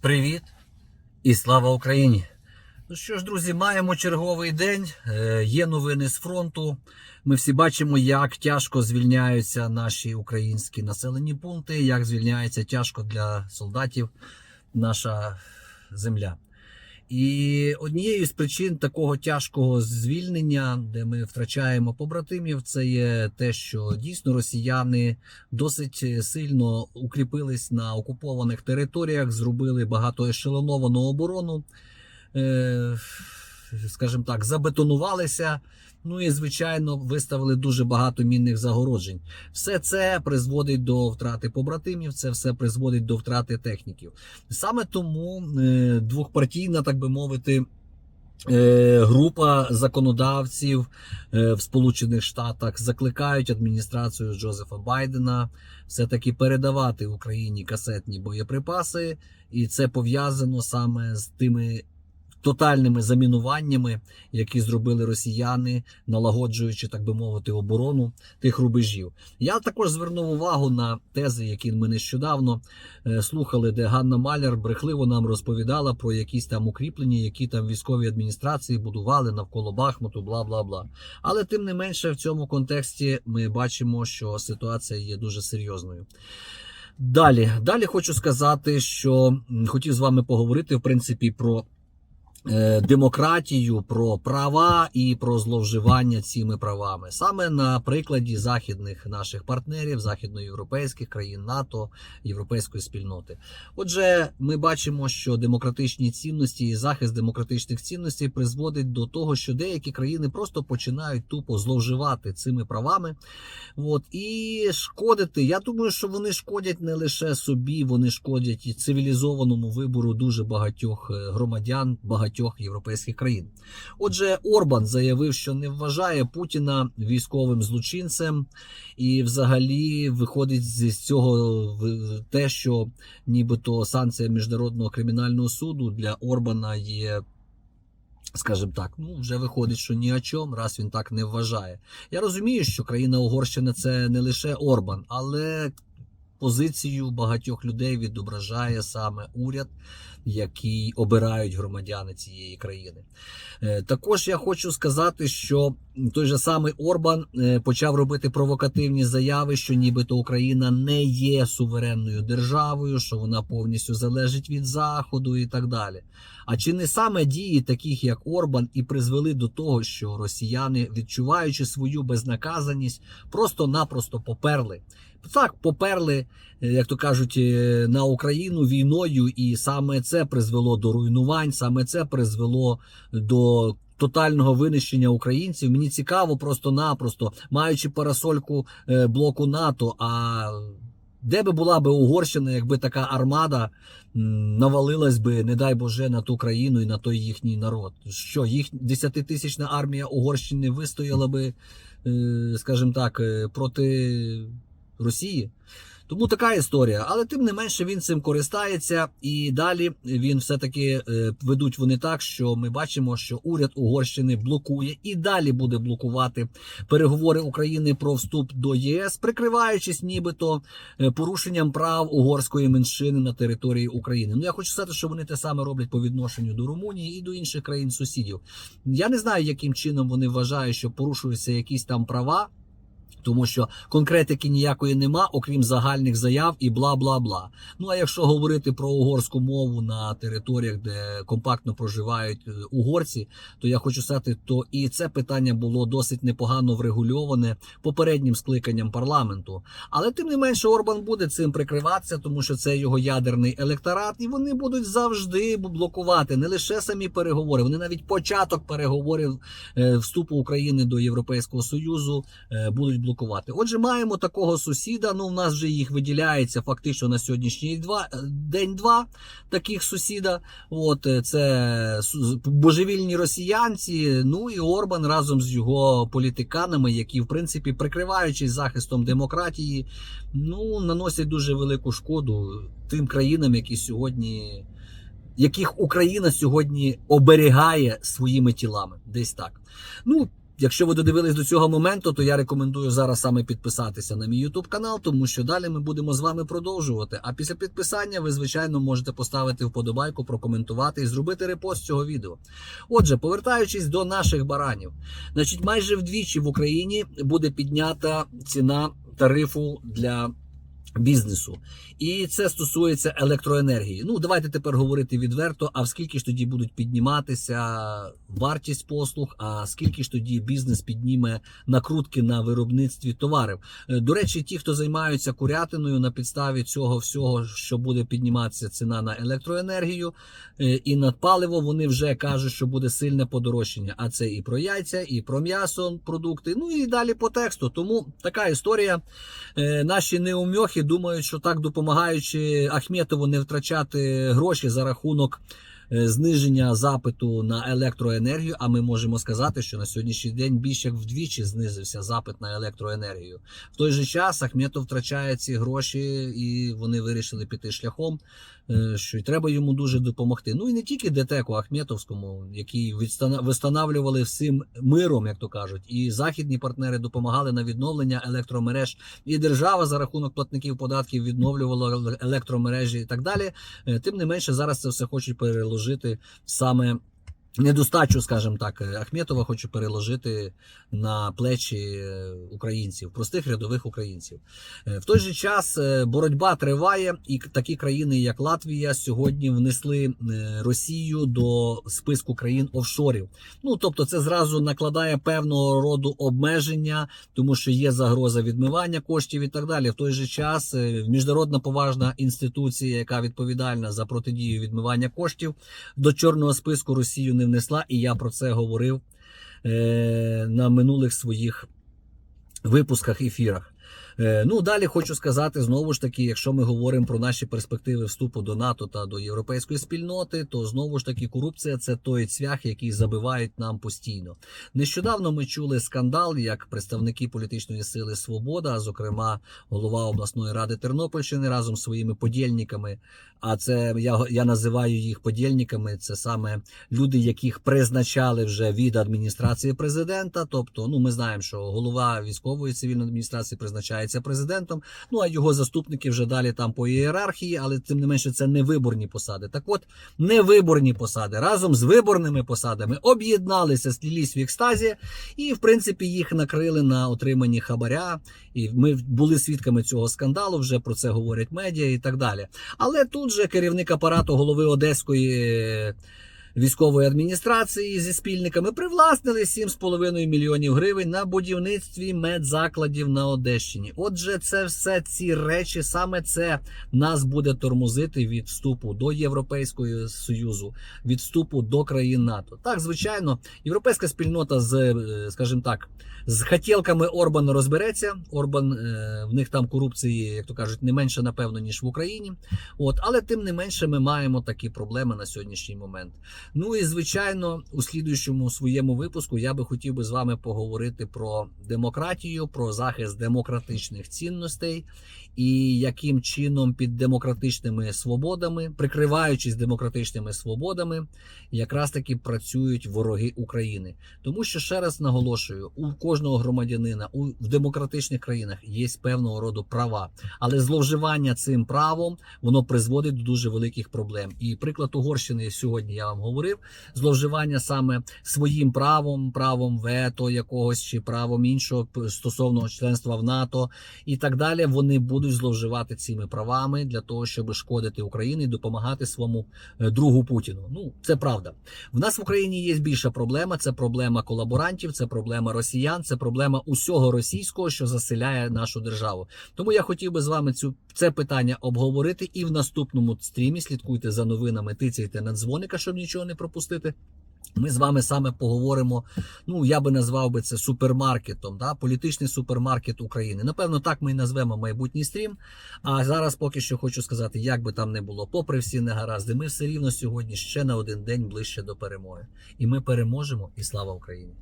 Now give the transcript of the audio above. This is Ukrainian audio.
Привіт і слава Україні! Ну що ж, друзі, маємо черговий день. Е, Є новини з фронту. Ми всі бачимо, як тяжко звільняються наші українські населені пункти, як звільняється тяжко для солдатів наша земля. І однією з причин такого тяжкого звільнення, де ми втрачаємо побратимів, це є те, що дійсно росіяни досить сильно укріпились на окупованих територіях, зробили багатоешелоновану оборону, е, скажімо так, забетонувалися. Ну і звичайно виставили дуже багато мінних загороджень. Все це призводить до втрати побратимів, це все призводить до втрати техніків. Саме тому е, двохпартійна, так би мовити. е, Група законодавців е, в Сполучених Штатах закликають адміністрацію Джозефа Байдена все-таки передавати Україні касетні боєприпаси, і це пов'язано саме з тими тотальними замінуваннями, які зробили росіяни, налагоджуючи, так би мовити, оборону тих рубежів. Я також звернув увагу на тези, які ми нещодавно е, слухали, де Ганна Маляр брехливо нам розповідала про якісь там укріплення, які там військові адміністрації будували навколо Бахмуту, бла бла бла. Але тим не менше, в цьому контексті ми бачимо, що ситуація є дуже серйозною. Далі, далі хочу сказати, що хотів з вами поговорити в принципі про демократію, про права і про зловживання цими правами саме на прикладі західних наших партнерів, західноєвропейських країн НАТО, європейської спільноти. Отже, ми бачимо, що демократичні цінності і захист демократичних цінностей призводить до того, що деякі країни просто починають тупо зловживати цими правами. От і шкодити. Я думаю, що вони шкодять не лише собі, вони шкодять і цивілізованому вибору дуже багатьох е, громадян багатьох європейських країн. Отже, Орбан заявив, що не вважає Путіна військовим злочинцем, і взагалі виходить з цього те, що нібито санкція міжнародного кримінального суду для Орбана є. Скажімо так, ну вже виходить, що ні о чому, раз він так не вважає. Я розумію, що країна Угорщина це не лише Орбан, але позицію багатьох людей відображає саме уряд, який обирають громадяни цієї країни. Е, Також я хочу сказати, що той же самий Орбан е, почав робити провокативні заяви, що нібито Україна не є суверенною державою, що вона повністю залежить від Заходу і так далі. А чи не саме дії таких, як Орбан, і призвели до того, що росіяни, відчуваючи свою безнаказаність, просто-напросто поперли? Так, поперли, е, як то кажуть, е, на Україну війною, і саме це призвело до руйнувань, саме це призвело до. Тотального винищення українців мені цікаво просто-напросто, маючи парасольку е, блоку НАТО. А де би була би Угорщина, якби така армада навалилась би, не дай Боже, на ту країну і на той їхній народ? Що їх десятитисячна армія Угорщини вистояла би, скажімо так, проти Росії? Тому така історія, але тим не менше він цим користається, і далі він все-таки е, ведуть вони так, що ми бачимо, що уряд Угорщини блокує і далі буде блокувати переговори України про вступ до ЄС, прикриваючись нібито е, порушенням прав угорської меншини на території України. Ну я хочу сказати, що вони те саме роблять по відношенню до Румунії і до інших країн сусідів. Я не знаю, яким чином вони вважають, що порушуються якісь там права. Тому що конкретики ніякої нема, окрім загальних заяв і бла бла бла. Ну а якщо говорити про угорську мову на територіях, де компактно проживають е, угорці, то я хочу сказати, то і це питання було досить непогано врегульоване попереднім скликанням парламенту. Але тим не менше Орбан буде цим прикриватися, тому що це його ядерний електорат, і вони будуть завжди блокувати не лише самі переговори, вони навіть початок переговорів е, вступу України до Європейського Союзу е, будуть блокувати. Отже, маємо такого сусіда. Ну, в нас вже їх виділяється фактично на сьогоднішній два е, день два таких сусіда. От е, це божевільні росіянці. Ну і Орбан разом з його політиканами, які в принципі прикриваючись захистом демократії, ну наносять дуже велику шкоду тим країнам, які сьогодні. Яких Україна сьогодні оберігає своїми тілами, десь так. Ну Якщо ви додивились до цього моменту, то я рекомендую зараз саме підписатися на мій YouTube канал, тому що далі ми будемо з вами продовжувати. А після підписання ви, звичайно, можете поставити вподобайку, прокоментувати і зробити репост цього відео. Отже, повертаючись до наших баранів, значить, майже вдвічі в Україні буде піднята ціна тарифу для. Бізнесу, і це стосується електроенергії. Ну давайте тепер говорити відверто. А скільки ж тоді будуть підніматися вартість послуг? А скільки ж тоді бізнес підніме накрутки на виробництві товарів? Е, До речі, ті, хто займаються курятиною на підставі цього всього, що буде підніматися ціна на електроенергію е, і на паливо, вони вже кажуть, що буде сильне подорожчання. А це і про яйця, і про м'ясо, продукти. Ну і далі по тексту. Тому така історія. Е, Наші неумьохи думають, що так допомагаючи Ахметову не втрачати гроші за рахунок е, зниження запиту на електроенергію. А ми можемо сказати, що на сьогоднішній день більше як вдвічі знизився запит на електроенергію. В той же час Ахметов втрачає ці гроші, і вони вирішили піти шляхом, що й треба йому дуже допомогти. Ну і не тільки Детеку Ахметовському, який відстана- встановлювали всім миром, як то кажуть, і західні партнери допомагали на відновлення електромереж, і держава за рахунок платників податків відновлювала електромережі і так далі. Е, Тим не менше, зараз це все хочуть переложити саме. Недостачу, скажімо так, е, Ахметова хоче переложити на плечі е, українців, простих рядових українців. Е, В той же час боротьба триває, і такі країни, як Латвія, сьогодні внесли Росію до списку країн офшорів. Ну тобто, це зразу накладає певного роду обмеження, тому що є загроза відмивання коштів і так далі. В той же час міжнародна поважна інституція, яка відповідальна за протидію відмивання коштів, до чорного списку Росію не внесла, і я про це говорив е, на минулих своїх випусках ефірах. Е, Ну, далі хочу сказати знову ж таки, якщо ми говоримо про наші перспективи вступу до НАТО та до європейської спільноти, то знову ж таки корупція це той цвях, який забивають нам постійно. Нещодавно ми чули скандал, як представники політичної сили Свобода, зокрема голова обласної ради Тернопільщини разом з своїми подільниками. А це я, я називаю їх подільниками. Це саме люди, яких призначали вже від адміністрації президента. Тобто, ну ми знаємо, що голова військової цивільної адміністрації призначається президентом. Ну а його заступники вже далі там по ієрархії, але тим не менше це не виборні посади. Так от невиборні посади разом з виборними посадами об'єдналися, слілись в екстазі, і в принципі їх накрили на отриманні хабаря. І ми були свідками цього скандалу. Вже про це говорять медіа і так далі. Але тут же керівник апарату голови Одеської. Військової адміністрації зі спільниками привласнили 7,5 мільйонів гривень на будівництві медзакладів на Одещині. Отже, це все ці речі, саме це нас буде тормозити від вступу до Європейського союзу, від вступу до країн НАТО. Так, звичайно, європейська спільнота з, е, скажімо так, з хотілками Орбана розбереться. Орбан е, в них там корупції, як то кажуть, не менше напевно ніж в Україні. От, але тим не менше, ми маємо такі проблеми на сьогоднішній момент. Ну і звичайно, у слідуючому своєму випуску я би хотів би з вами поговорити про демократію, про захист демократичних цінностей і яким чином під демократичними свободами, прикриваючись демократичними свободами, якраз таки працюють вороги України. Тому що ще раз наголошую, у кожного громадянина у в демократичних країнах є певного роду права, але зловживання цим правом воно призводить до дуже великих проблем. І приклад Угорщини сьогодні я вам говорив: зловживання саме своїм правом, правом вето якогось чи правом іншого стосовно членства в НАТО і так далі. Вони будуть зловживати цими правами для того, щоб шкодити Україні і допомагати своєму е, другу Путіну. Ну це правда. В нас в Україні є більша проблема. Це проблема колаборантів, це проблема росіян, це проблема усього російського, що заселяє нашу державу. Тому я хотів би з вами цю це питання обговорити і в наступному стрімі. Слідкуйте за новинами, тицяйте на дзвоника, щоб нічого не пропустити. Ми з вами саме поговоримо. Ну я би назвав би це супермаркетом, да? політичний супермаркет України. Напевно, так ми і назвемо майбутній стрім. А зараз поки що хочу сказати, як би там не було, попри всі негаразди, ми все рівно сьогодні ще на один день ближче до перемоги. І ми переможемо, і слава Україні!